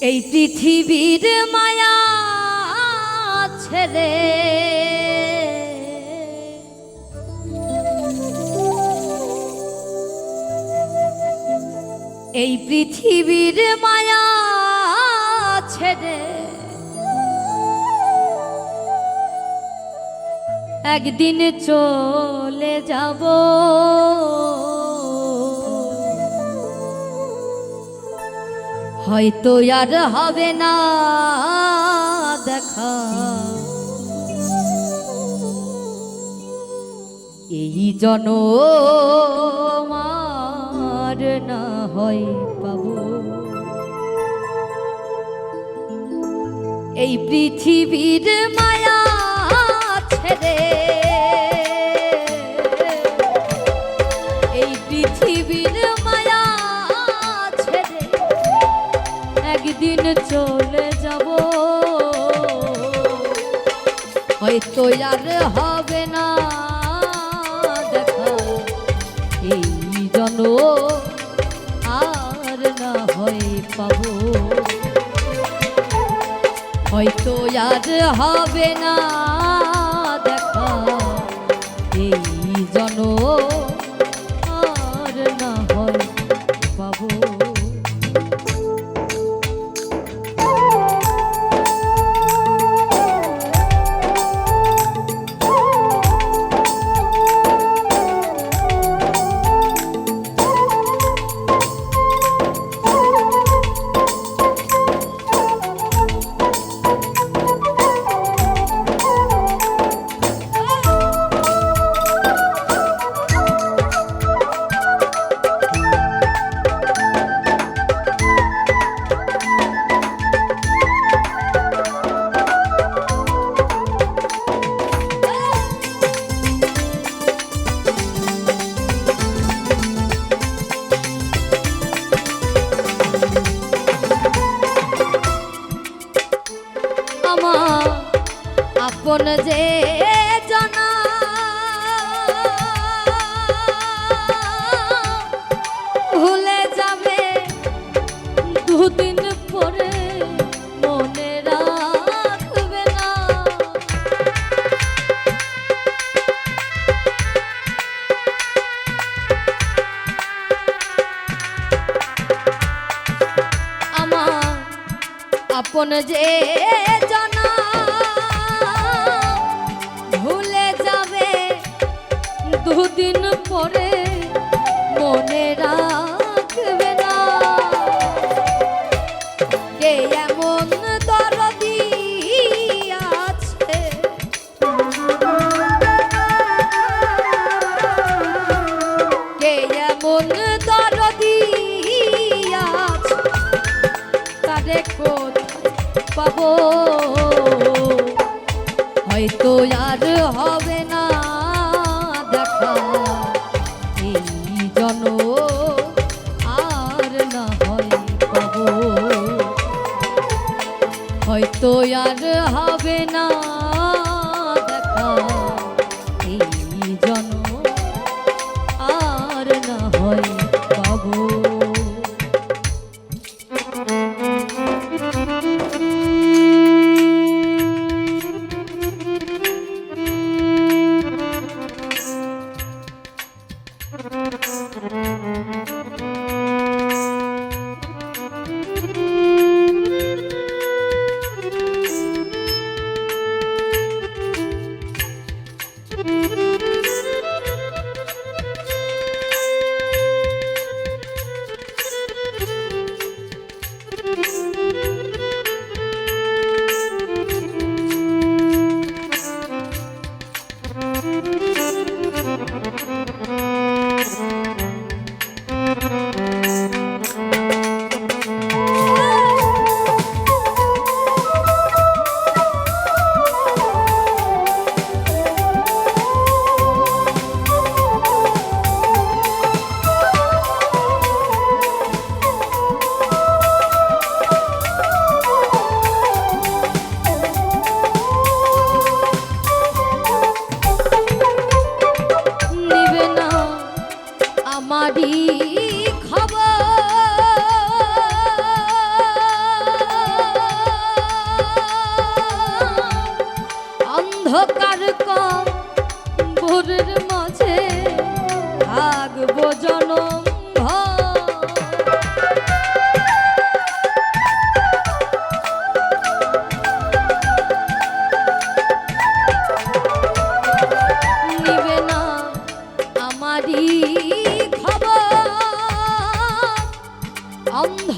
এই পৃথিবীর মায়া ছেড়ে এই পৃথিবীর মায়া ছেড়ে একদিন চলে যাব। হয়তো আর হবে না দেখা। এই জন মার না হয় পাব। এই পৃথিবীর মায়া একদিন চলে যাব। হয়তো আর হবে না দেখা। এই জন আর না হয় পাবো। হয়তো আর হবে না দেখা। এই যে জানা ভুলে যাবে দুদিন পরে মনে পাবো।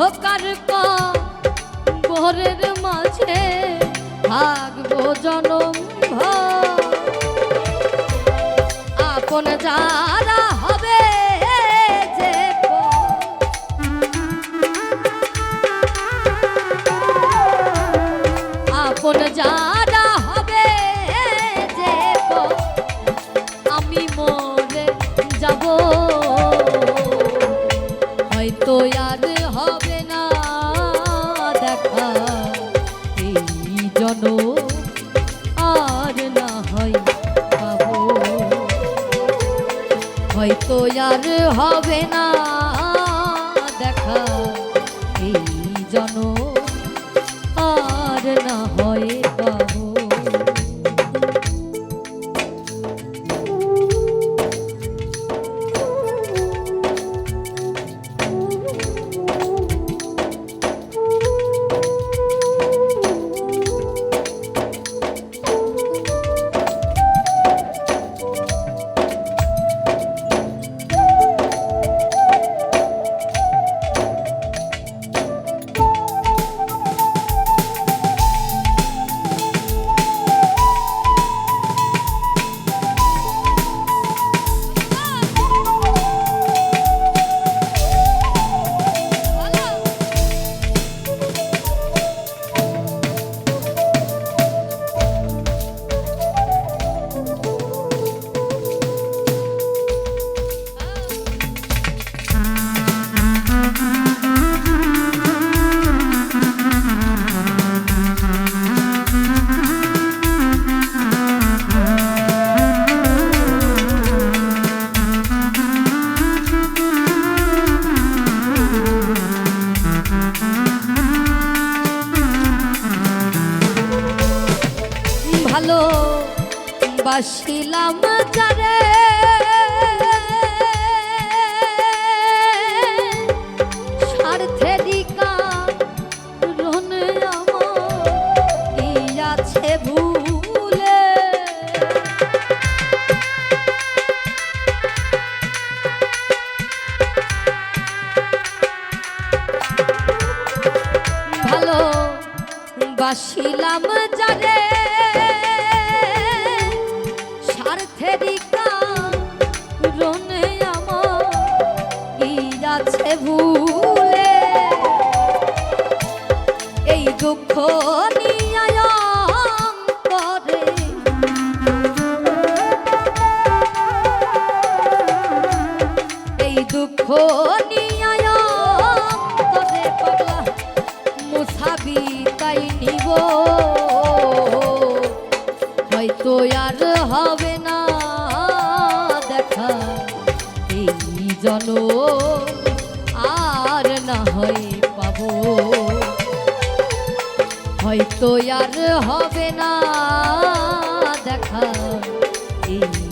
অন্ধকার ভোরের মাঝে থাকব জনম আপন যা হবে না। দেখা এই জনম ভালো বাসিলাম করে স্বার্থেরই কারণে ভুলে। বাসিলাম যারে। হয়তো আর হবে না দেখা। এই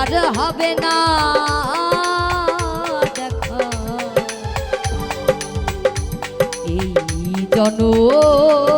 আর হবে না। দেখো। এই জনক